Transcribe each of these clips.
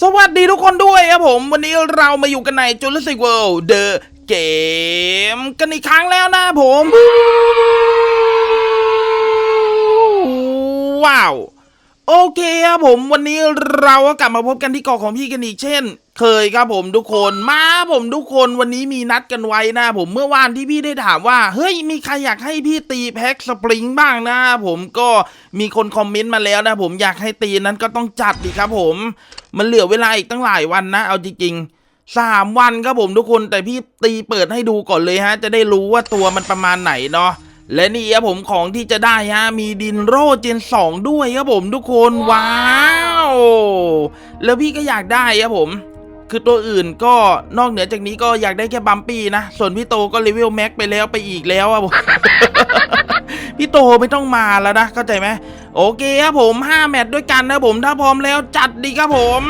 สวัสดีทุกคนด้วยครับผม วันนี้เรามาอยู่กันใน Jurassic World The Game กันอีกครั้งแล้วนะผม ว้าว โอเคครับผมวันนี้เราก็กลับมาพบกันที่เกาะของพี่กันอีกเช่น เคยครับผมทุกคนมาผมทุกคนวันนี้มีนัดกันไว้นะผมเมื่อวานที่พี่ได้ถามว่า เฮ้ยมีใครอยากให้พี่ตีแพ็กสปริงบ้างนะผมก็มีคนคอมเมนต์มาแล้วนะผมอยากให้ตีนั้นก็ต้องจัดดีครับผม มันเหลือเวลาอีกตั้งหลายวันนะ เอาจริงๆสามวันครับผมทุกคนแต่พี่ตีเปิดให้ดูก่อนเลยฮะ จะได้รู้ว่าตัวมันประมาณไหนเนาะ และนี่ครับผมของที่จะได้ฮะมีดินโรเจนสองด้วยครับผมทุกคนว้าวแล้วพี่ก็อยากได้ครับผมคือตัวอื่นก็นอกเหนือจากนี้ก็อยากได้แค่บัมปี้นะ ส่วนพี่โตก็เลเวลแม็กไปแล้วไปอีกแล้วอะผมพี่โตไม่ต้องมาแล้วนะ เข้าใจไหมโอเคครับผม 5 แมตช์ด้วยกันนะผมถ้าพร้อมแล้วจัดดีครับผม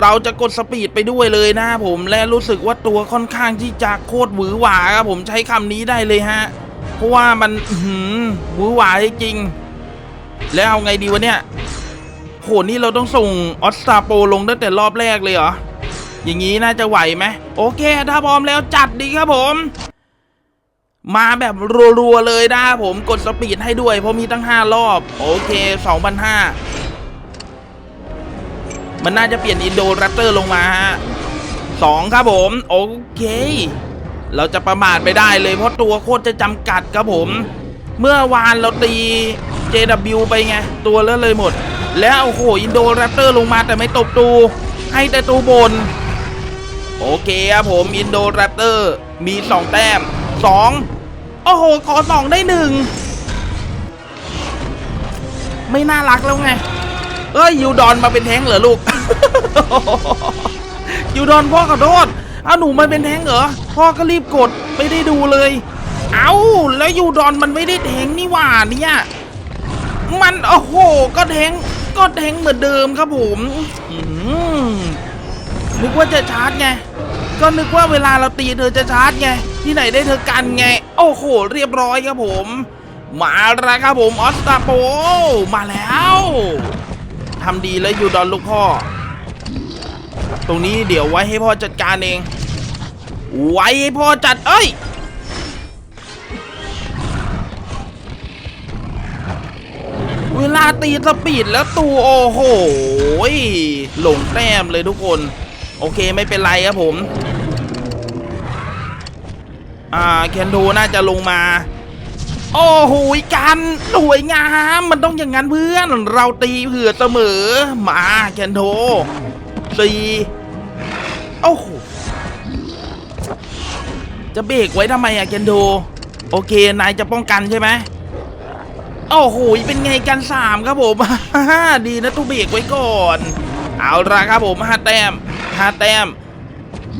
เราจะกดสปีดไปด้วยเลยนะผมและรู้สึกว่าตัวค่อนข้างที่จะโคตรหวือหวาครับผมใช้คำนี้ได้เลยฮะ เพราะว่ามันหือหวือหวาจริง แล้วเอาไงดีวะเนี่ยโหนี่เราต้องส่งออสตาโปลงตั้งแต่รอบแรกเลยเหรอ อย่างนี้น่าจะไหวไหมโอเค ถ้าพร้อมแล้วจัดดีครับผม มาแบบรัวๆเลยนะผมกดสปีดให้ด้วย เพราะมีตั้ง 5 รอบ โอเค2,500มันน่าจะเปลี่ยนอินโดแรปเตอร์ลงมาฮะสองครับผม โอเค เราจะประมาทไม่ได้เลยเพราะตัวโคตรจะจำกัดครับผม เมื่อวานเราตี JW ไปไง ตัวเลอะเลยหมด แล้วโอ้โหอินโดแรปเตอร์ลงมาแต่ไม่ตบตู ให้แต่ตูบน โอเคครับผมอินโดแรปเตอร์มี 2 แต้ม 2 โอ้โห ขอ 2 ได้ 1 ไม่น่ารักแล้วไง เอ้ยยูดอนมาเป็นแท้งเหรอลูกยูดอนพ่อขอโทษ อาหนูมาเป็นแทงเหรอ พ่อก็รีบกดไม่ได้ดูเลย เอาแล้วยูดอนมันไม่ได้แทงนี่หว่าเนี่ยมันโอ้โหก็แทงก็แทงเหมือนเดิมครับผมนึกว่าจะชาร์จไง ก็นึกว่าเวลาเราตีเธอจะชาร์จไง ที่ไหนได้เธอกันไง โอ้โห เรียบร้อยครับผม มาแล้วครับผมออสตาโป มาแล้วทำดีแล้วอยู่ดอนลูกพ่อ ตรงนี้เดี๋ยวไว้ให้พ่อจัดการเอง ไว้ให้พ่อจัดเอ้ยเวลาตีสปีดแล้วตัวโอ้โหหลงแต้มเลยทุกคน โอเคไม่เป็นไรครับผม อ่าแคนโดน่าจะลงมา โอ้โหกันสวยงามมันต้องอย่างนั้นเพื่อน เราตีเผื่อเสมอ มาแคนโดสี่ โอ้โหจะเบรกไว้ทำไมอะแคนโด โอเค นายจะป้องกันใช่ไหมโอ้โห เป็นไงกันสามครับผมดีนะตู้เบรกไว้ก่อน เอาละครับผมห้าแต้มห้าแต้ม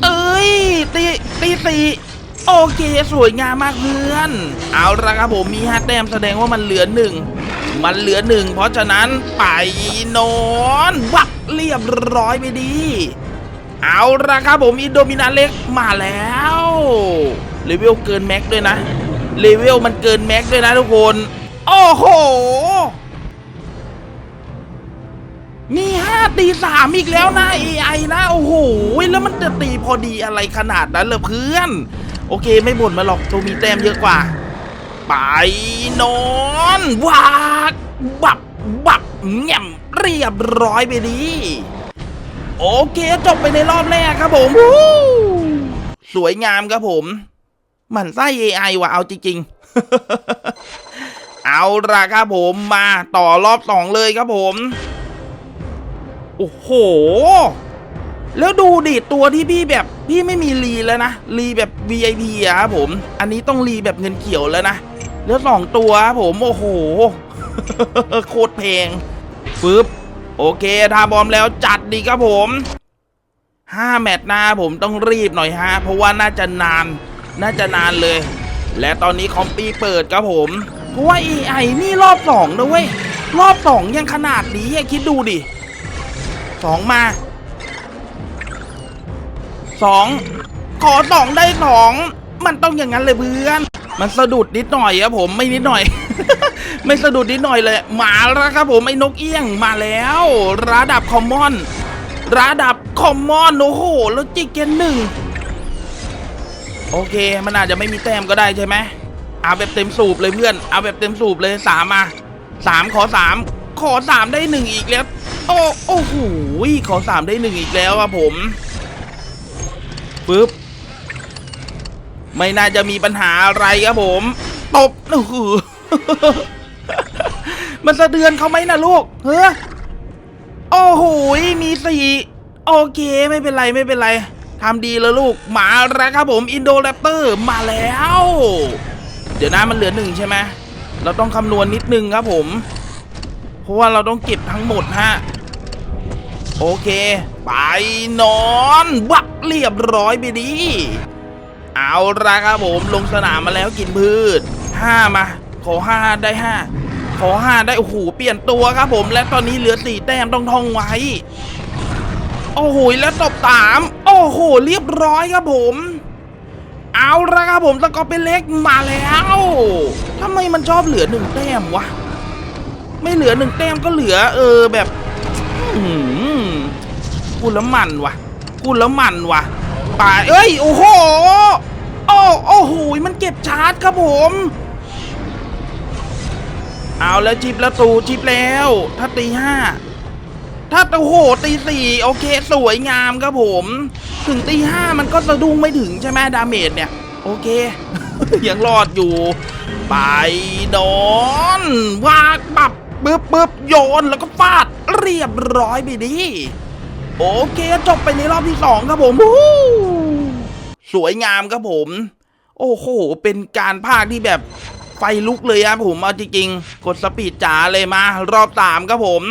เอ้ย ตีตีสี่โอเค สวยงามมากเพื่อน เอาละครับผมมีห้าแต้มแสดงว่ามันเหลือหนึ่งมันเหลือหนึ่งเพราะฉะนั้นไปนอนวักเรียบร้อยไปดี เอาละครับผมอินโดมินาเล็กมาแล้วเลเวลเกินแม็กด้วยนะเลเวลมันเกินแม็กด้วยนะทุกคน โอ้โห นี่ห้าตีสามอีกแล้วนะ AI นะโอ้โห แล้วมันจะตีพอดีอะไรขนาดนั้นเหรอเพื่อน โอเคไม่บ่นมาหรอกตัวมีแต้มเยอะกว่า ไปนอนวากบับบับแง่มเรียบร้อยไปดี โอเคจบไปในรอบแรกครับผมวู้สวยงามครับผมหมันไส้ AI ว่ะเอาจริงๆ เอาละครับผมมาต่อรอบสองเลยครับผม โอ้โห แล้วดูดิตัวที่พี่แบบพี่ไม่มีรีแล้วนะรีแบบ VIP อะครับผม อันนี้ต้องรีแบบเงินเขียวแล้วนะแล้วสองตัวครับผม โอ้โห โคตรเพลงปึ๊บ โอเค ถ้าบอมแล้วจัดดีครับผมห้าแมตช์หน้าผมต้องรีบหน่อยฮะ เพราะว่าน่าจะนาน น่าจะนานเลย และตอนนี้คอมปีเปิดครับผม เพราะว่า AI นี่รอบสองนะเว้ย รอบสองยังขนาดนี้คิดดูดิสองมาสองขอสองได้สองมันต้องอย่างนั้นเลยเพื่อน มันสะดุดนิดหน่อยครับผมไม่นิดหน่อย ไม่สะดุดนิดหน่อยเลยมาแล้วครับผมไอ้นกเอี้ยงมาแล้ว ระดับคอมมอน ระดับคอมมอนโอ้โหแล้วจิกเกนหนึ่งโอเค มันอาจจะไม่มีแต้มก็ได้ใช่ไหมเอาแบบเต็มสูบเลยเพื่อน เอาแบบเต็มสูบเลยสามมาสามขอสามขอสามได้หนึ่งอีกแล้ว โอ้โอ้โหขอสามได้หนึ่งอีกแล้วครับผมปึ๊บไม่น่าจะมีปัญหาอะไรครับผม ตบโอ้โห มันสะเดือนเขาไหมนะลูกเฮ้อโอ้โหมีสี่โอเคไม่เป็นไรไม่เป็นไรทำดีแล้วลูกมาแล้วครับผมอินโดแรปเตอร์มาแล้ว เดี๋ยวนะมันเหลือหนึ่งใช่ไหมเราต้องคำนวณนิดนึงครับผม เพราะว่าเราต้องเก็บทั้งหมดฮะโอเค ไปนอนวักเรียบร้อยไปดีเอาละครับผมลงสนามมาแล้วกินพืชห้ามา ขอห้าได้ห้า ขอห้าได้ โอ้โห เปลี่ยนตัวครับผม และตอนนี้เหลือสี่แต้มต้องท่องไว้ โอ้โห แล้วตบสามโอ้โห เรียบร้อยครับผม เอาละครับผมสกอร์เป็นเล็กมาแล้วทำไมมันชอบเหลือหนึ่งแต้มวะ ไม่เหลือหนึ่งแต้มก็เหลือ เออแบบอืมกูละมันวะกูละมันวะไปเอ้ย โอ้โห โอ้โอ้โห มันเก็บชาร์จครับผม เอาแล้วจิบแล้วตูจิบแล้ว ถ้าตีห้าถ้าโอ้โหตีสี่โอเค สวยงามครับผม ถึงตีห้ามันก็สะดุ้งไม่ถึงใช่ไหมดาเมจเนี่ย โอเค ยังรอดอยู่ ไปโดนวากปับปึ๊บปึ๊บโยนแล้วก็ฟาดเรียบร้อยไปดิโอเคจบไปในรอบที่สองครับผมสวยงามครับผม โอ้โห เป็นการภาคที่แบบ ไฟลุกเลยครับผมเอาจริงๆกดสปีดจ๋าเลยมารอบสามครับผม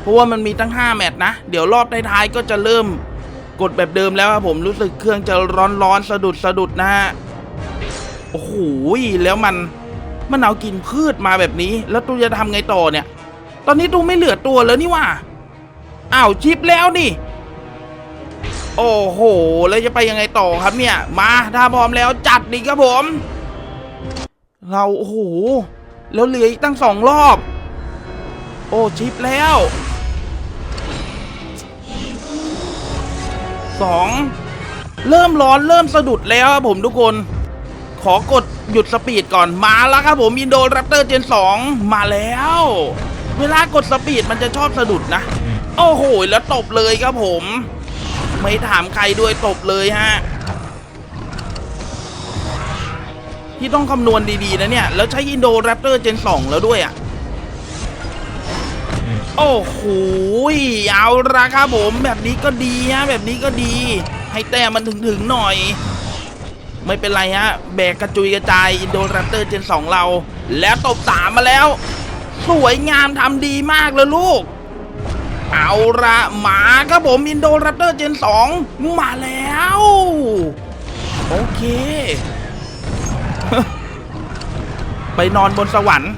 เพราะว่ามันมีตั้ง 5 แมตช์นะ เดี๋ยวรอบท้ายๆก็จะเริ่มกดแบบเดิมแล้วครับผมรู้สึกเครื่องจะร้อนๆสะดุดสะดุดนะฮะโอ้โหแล้วมันมันเอากินพืชมาแบบนี้ แล้วตูจะทำไงต่อเนี่ย ตอนนี้ตูไม่เหลือตัวแล้วนี่ว่าอ้าวชิปแล้วนี่ โอ้โห แล้วจะไปยังไงต่อครับเนี่ย มาถ้าพร้อมแล้วจัดดิครับผม เราโอ้โหแล้วเหลืออีกตั้งสองรอบ โอ้ชิปแล้วสองเริ่มร้อนเริ่มสะดุดแล้วครับผมทุกคน ขอกดหยุดสปีดก่อนมาแล้วครับผมอินโดแรปเตอร์เจน2มาแล้ว เวลากดสปีดมันจะชอบสะดุดนะ โอ้โห แล้วตบเลยครับผม ไม่ถามใครด้วยตบเลยฮะ ที่ต้องคำนวณดีๆนะเนี่ย แล้วใช้อินโดแรปเตอร์เจน 2 แล้วด้วยอะ โอ้โหเอาละครับผมแบบนี้ก็ดีฮะแบบนี้ก็ดี ให้แต้มมันถึงๆหน่อย ไม่เป็นไรฮะ แบกกระจุยกระจายอินโดแรปเตอร์เจน 2 เรา แล้วตบสามมาแล้ว สวยงามทำดีมากเลยลูกเอาละหมาครับผมอินโดแรปเตอร์เจน 2 มาแล้ว โอเค ไปนอนบนสวรรค์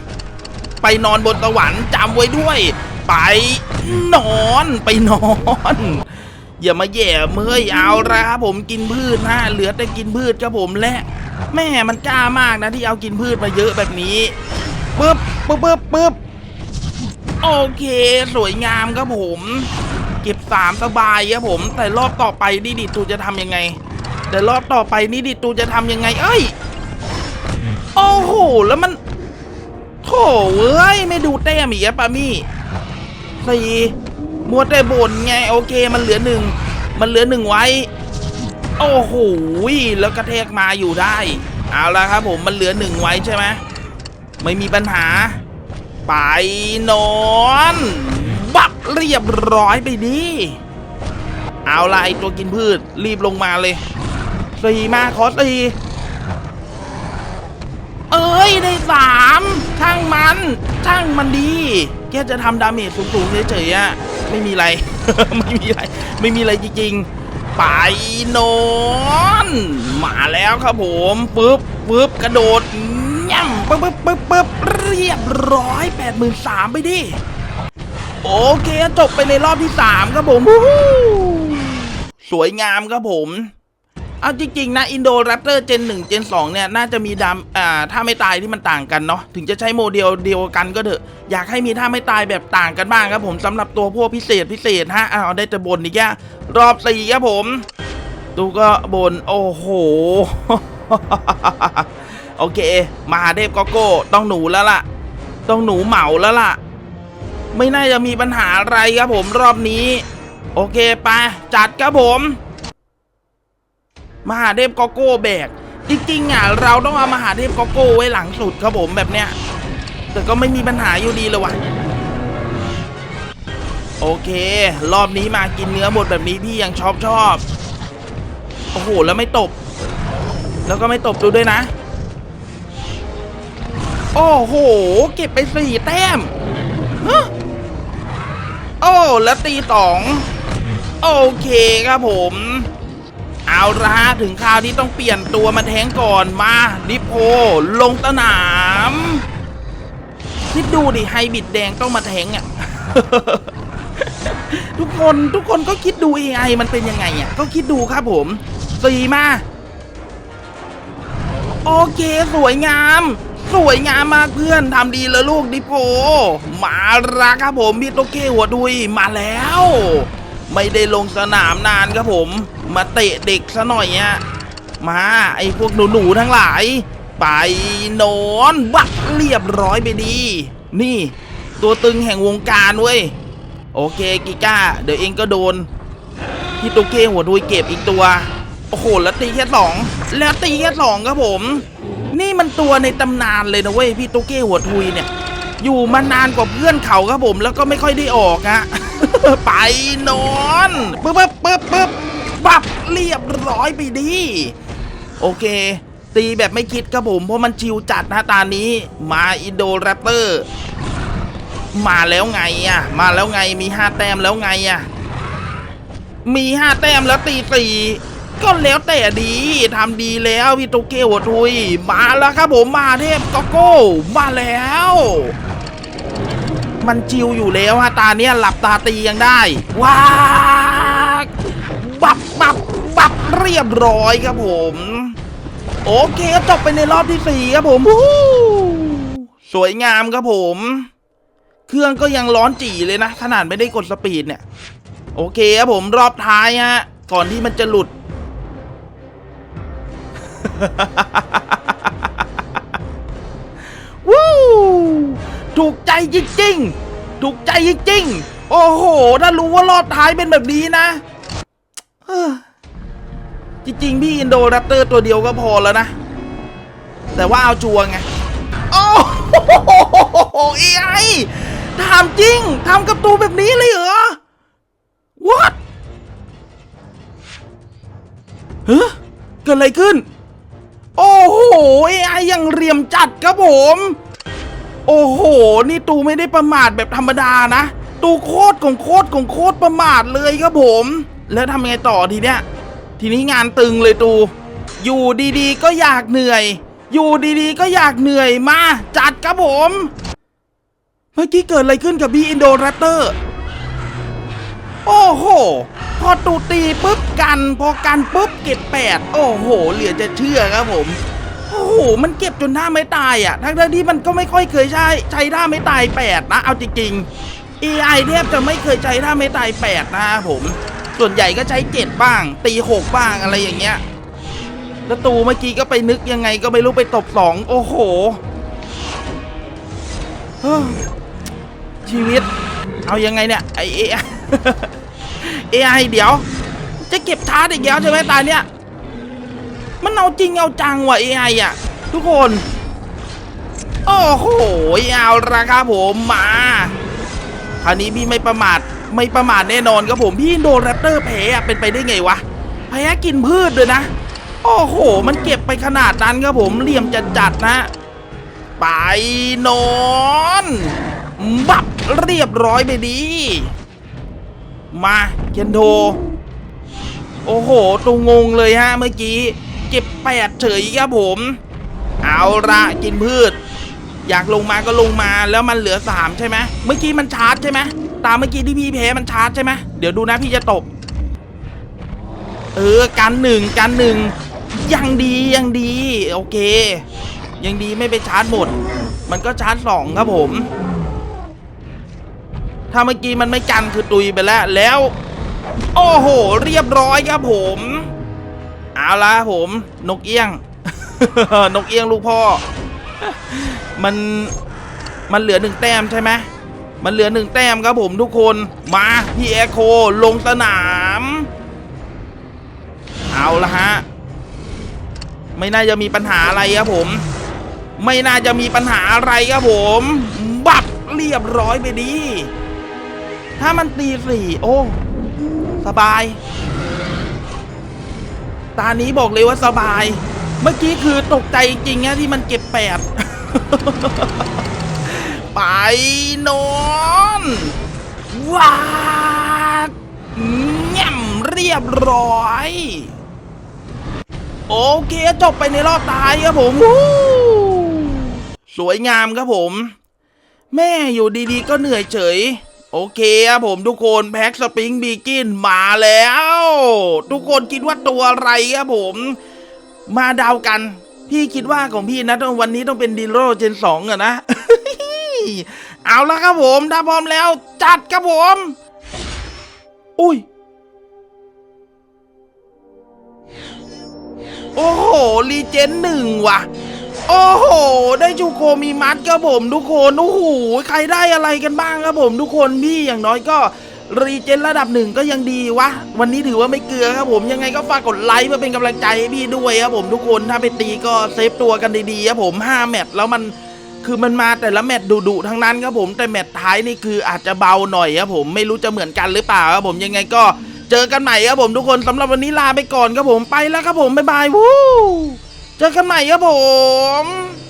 ไปนอนบนสวรรค์จำไว้ด้วย ไปนอนไปนอน อย่ามาแย่เมื่อยเอาละครับผมกินพืชนะเหลือแต่กินพืชครับผมและแม่มันกล้ามากนะที่เอากินพืชมาเยอะแบบนี้ปึ๊บปึ๊บปึ๊บปึ๊บโอเค สวยงามครับผม เก็บสามสบายครับผม แต่รอบต่อไปนี่ดิตูจะทำยังไง แต่รอบต่อไปนี่ดิตูจะทำยังไง เอ้ย โอ้โห แล้วมันโถเว้ย ไม่ดูแต้มอีกอะปามี่สี่มัวแต่บ่นไง โอเค มันเหลือหนึ่ง มันเหลือหนึ่งไว้ โอ้โห แล้วกระแทกมาอยู่ได้ เอาละครับผมมันเหลือหนึ่งไว้ใช่ไหมไม่มีปัญหา ไปนอน บับเรียบร้อยไปดีเอาละไอตัวกินพืชรีบลงมาเลยสี่มาขอสี่ เอ้ยได้สามช่างมันช่างมันดีแกจะทำดาเมจสูงๆเฉยๆอะไม่มีอะไร ไม่มีอะไร ไม่มีอะไรจริงๆ ไปนอนมาแล้วครับผมปึ๊บปึ๊บกระโดดย่ำปึ๊บปึ๊บปึ๊บปึ๊บเรียบร้อยแปดหมื่นสามไปดิโอเคจบไปในรอบที่สามครับผมสวยงามครับผม เอาจริงๆนะอินโดแรปเตอร์เจน1เจน2เนี่ยน่าจะมีดามอ่าท่าไม่ตายที่มันต่างกันเนาะถึงจะใช้โมเดลเดียวกันก็เถอะ อยากให้มีท่าไม่ตายแบบต่างกันบ้างครับผมสำหรับตัวพวกพิเศษพิเศษฮะเอาได้แต่บนอีกแค่รอบสี่ครับผมดูก็บนโอ้โหโอเค มหาเทพก็โก้ต้องหนูแล้วล่ะ ต้องหนูเหมาแล้วล่ะ ไม่น่าจะมีปัญหาอะไรครับผมรอบนี้ โอเคไปจัดครับผม มหาเทพกโก้แบก จริงๆอะเราต้องเอามหาเทพกโก้ไว้หลังสุดครับผมแบบเนี้ยแต่ก็ไม่มีปัญหาอยู่ดีเลยวะโอเค รอบนี้มากินเนื้อหมดแบบนี้พี่ยังชอบชอบโอ้โหแล้วไม่ตบ แล้วก็ไม่ตบดูด้วยนะ โอ้โห เก็บไปสี่แต้มฮะโอ้ แล้วตีสอง โอเคครับผม เอาละฮะถึงคราวที่ต้องเปลี่ยนตัวมาแทงก่อนมาดิโพลงสนามคิดดูดิไฮบิดแดงต้องมาแทงอะทุกคนทุกคนก็คิดดู AI มันเป็นยังไงอะก็คิดดูครับผมสี่มา โอเคสวยงามสวยงามมากเพื่อนทำดีแล้วลูกดิโพมาละครับผมพี่โตเก้หัวดุยมาแล้ว ไม่ได้ลงสนามนานครับผม มาเตะเด็กซะหน่อยอะมาไอ้พวกหนูๆทั้งหลาย ไปนอนบักเรียบร้อยไปดี นี่ ตัวตึงแห่งวงการเว้ย โอเคกิก้า เดี๋ยวเองก็โดนพี่ตุ๊กเกหัวดุยเก็บอีกตัว โอ้โห แล้วตีแค่สองแล้วตีแค่สองครับผม นี่มันตัวในตำนานเลยนะเว้ยพี่ตุ๊กเก้หัวทุยเนี่ย อยู่มานานกว่าเพื่อนเขาครับผมแล้วก็ไม่ค่อยได้ออกฮะ ไปนอนปึ๊บปึ๊บปึ๊บปึ๊บปับเรียบร้อยไปดี โอเค ตีแบบไม่คิดครับผมเพราะมันชิวจัดนะตานี้ มาอินโดแรปเตอร์ มาแล้วไงอะ มาแล้วไงมีห้าแต้มแล้วไงอะ มีห้าแต้มแล้วตีสีก็แล้วแต่ดีทำดีแล้วพี่ตุ๊กเกหัวทุย มาแล้วครับผมมาเทพก็โก้ มาแล้ว มันจิวอยู่แล้วฮะตาเนี้ยหลับตาตียังได้ ว้ากบับบับบับเรียบร้อยครับผม โอเคจบไปในรอบที่สี่ครับผมสวยงามครับผม เครื่องก็ยังร้อนจี่เลยนะ ขนาดไม่ได้กดสปีดเนี่ย โอเคครับผมรอบท้ายฮะ ก่อนที่มันจะหลุด ถูกใจจริงๆถูกใจจริงๆโอ้โห ถ้ารู้ว่ารอบท้ายเป็นแบบนี้นะเฮ้อจริงๆ พี่อินโดแรปเตอร์ตัวเดียวก็พอแล้วนะ แต่ว่าเอาจัวไง โอ้โหเอไอถามจริงทำกับตูแบบนี้เลยเหรอ What เฮ้ยเกิดอะไรขึ้น โอ้โหไอ้ยังเรียมจัดครับผม โอ้โห นี่ตูไม่ได้ประมาทแบบธรรมดานะ ตูโคตรของโคตรของโคตรประมาทเลยครับผม แล้วทำไงต่อทีเนี้ย ทีนี้งานตึงเลยตู อยู่ดีๆ ก็อยากเหนื่อย อยู่ดีๆ ก็อยากเหนื่อยมา จัดครับผม เมื่อกี้เกิดอะไรขึ้นกับบีอินโดแรปเตอร์โอ้โห พอตูตีปุ๊บกัน พอกันปุ๊บเก็บแปดโอ้โห เหลือจะเชื่อครับผม โอ้โห มันเก็บจนท่าไม่ตายอะ ทั้งๆที่มันก็ไม่ค่อยเคยใช้ใช้ท่าไม่ตายแปดนะ เอาจริงๆ AI แทบจะไม่เคยใช้ท่าไม่ตายแปดนะครับผม ส่วนใหญ่ก็ใช้เจ็ดบ้าง ตีหกบ้างอะไรอย่างเงี้ยแล้วตูเมื่อกี้ก็ไปนึกยังไงก็ไม่รู้ไปตบสอง โอ้โห ชีวิต เอายังไงเนี่ยไอเอ AI เดี๋ยว จะเก็บชาร์จอีกแล้วใช่ไหมตาเนี้ย มันเอาจริงเอาจังว่ะ AI อะ ทุกคน โอ้โหเอาละครับผมมาคราวนี้พี่ไม่ประมาทไม่ประมาทแน่นอนครับผมพี่โดนแรปเตอร์แพ้อะเป็นไปได้ไงวะแพ้กินพืชด้วยนะ โอ้โห มันเก็บไปขนาดนั้นครับผมเหลี่ยมจัดจัดนะ ไปนอนบับเรียบร้อยไปดี มาเคนโทโอ้โหตูงงเลยฮะเมื่อกี้ เก็บแปดเฉยครับผม เอาละกินพืช อยากลงมาก็ลงมาแล้วมันเหลือสามใช่ไหมเมื่อกี้มันชาร์จใช่ไหมตามเมื่อกี้ที่พี่แพ้มันชาร์จใช่ไหมเดี๋ยวดูนะพี่จะตบเออกันหนึ่งกันหนึ่งยังดียังดี โอเค ยังดีไม่ไปชาร์จหมด มันก็ชาร์จสองครับผม ถ้าเมื่อกี้มันไม่กันคือตุยไปแล้วแล้ว โอ้โห เรียบร้อยครับผม เอาละผม นกเอี้ยง นกเอี้ยงลูกพ่อ มันมันเหลือหนึ่งแต้มใช่ไหมมันเหลือหนึ่งแต้มครับผมทุกคนมาพี่แอโคลงสนาม เอาละฮะ ไม่น่าจะมีปัญหาอะไรครับผม ไม่น่าจะมีปัญหาอะไรครับผม บับเรียบร้อยไปดี ถ้ามันตีสี่โอ้ สบาย ตานี้บอกเลยว่าสบาย เมื่อกี้คือตกใจจริงๆนะที่มันเก็บแปดไปนอนว้าดแง่มเรียบร้อย โอเคจบไปในรอบตายครับผมสวยงามครับผม แม่อยู่ดีๆก็เหนื่อยเฉย โอเคครับผมทุกคนแพ็กสปริงบีกินมาแล้ว ทุกคนคิดว่าตัวอะไรครับผม มาเดากัน พี่คิดว่าของพี่นะวันนี้ต้องเป็นดีโรเจนสองอะนะ เอาละครับผมถ้าพร้อมแล้ว จัดครับผม อุ้ยโอ้โหรีเจนหนึ่งว่ะ โอ้โห ได้จูโคมีมัดครับผมทุกคนโอ้โหใครได้อะไรกันบ้างครับผมทุกคนพี่อย่างน้อยก็รีเจนระดับหนึ่งก็ยังดีวะ วันนี้ถือว่าไม่เกลือครับผมยังไงก็ฝากกดไลค์เพื่อเป็นกำลังใจให้พี่ด้วยครับผมทุกคนถ้าไปตีก็เซฟตัวกันดีๆครับผม5แมตช์แล้วมันคือมันมาแต่ละแมตช์ดุๆทั้งนั้นครับผมแต่แมตช์ท้ายนี่คืออาจจะเบาหน่อยครับผมไม่รู้จะเหมือนกันหรือเปล่าครับผมยังไงก็เจอกันใหม่ครับผมทุกคนสำหรับวันนี้ลาไปก่อนครับผมไปแล้วครับผมบ๊ายบายวู้ เจอกันใหม่ครับผม